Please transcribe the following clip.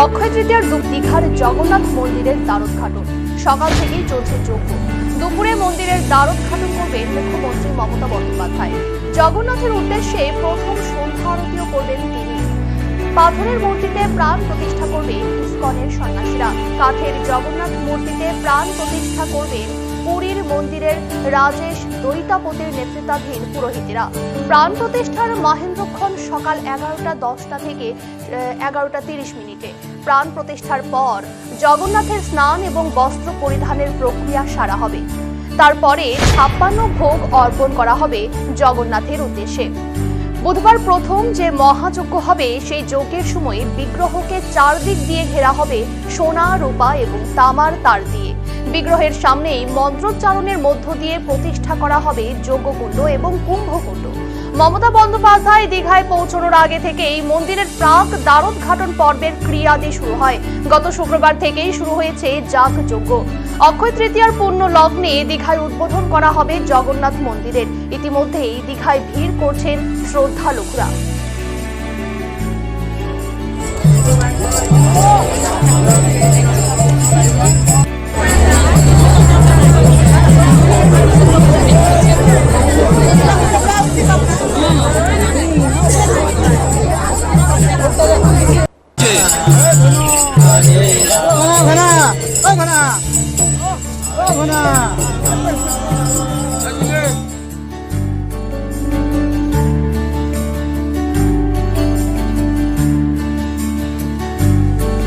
অক্ষয় তৃতীয়ার দীঘার জগন্নাথ মন্দিরের দ্বারোদ্ঘাটন। সকাল থেকেই চলছে যজ্ঞ। দুপুরে মন্দিরের দ্বারোদ্ঘাটন করবেন মুখ্যমন্ত্রী মমতা বন্দ্যোপাধ্যায়। জগন্নাথের উদ্দেশ্যে প্রথম সন্ধ্যা আরতিও করবেন তিনি। পাথরের মূর্তিতে প্রাণ প্রতিষ্ঠা করবেন ইস্কনের সন্ন্যাসীরা। কাঠের জগন্নাথ মূর্তিতে প্রাণ প্রতিষ্ঠা করবেন পুরীর মন্দিরের রাজেশ দৈতাপতির নেতৃত্বাধীন পুরোহিতেরা। প্রাণ প্রতিষ্ঠার মাহেন্দ্রক্ষণ সকাল এগারোটা দশটা থেকে এগারোটা তিরিশ মিনিটে। প্রাণ প্রতিষ্ঠার পর জগন্নাথের স্নান এবং বস্ত্র পরিধানের প্রক্রিয়া সারা হবে। তারপরে ছাপ্পান্ন ভোগ অর্পণ করা হবে জগন্নাথের উদ্দেশ্যে। বুধবার প্রথম যে মহাযজ্ঞ হবে, সেই যজ্ঞের সময় বিগ্রহকে চারদিক দিয়ে ঘেরা হবে সোনা, রূপা এবং তামার তার দিয়ে। বিগ্রহের সামনেই মন্ত্রোচ্চারণের মধ্য দিয়ে প্রতিষ্ঠা করা হবে যজ্ঞকুণ্ড এবং কুম্ভকুণ্ড। মমতা বন্দ্যোপাধ্যায় দীঘায় পৌঁছানোর আগে থেকেই মন্দিরের প্রাক দ্বারোদ্ঘাটন পর্বের ক্রিয়াদি শুরু হয়। গত শুক্রবার থেকেই শুরু হয়েছে যাগ যজ্ঞ। অক্ষয় তৃতীয়ার পূর্ণ লগ্নে দীঘায় উদ্বোধন করা হবে জগন্নাথ মন্দিরের। ইতিমধ্যেই দীঘায় ভিড় করছেন শ্রদ্ধালুকরা। ঘনা ঘনা ও ঘনা।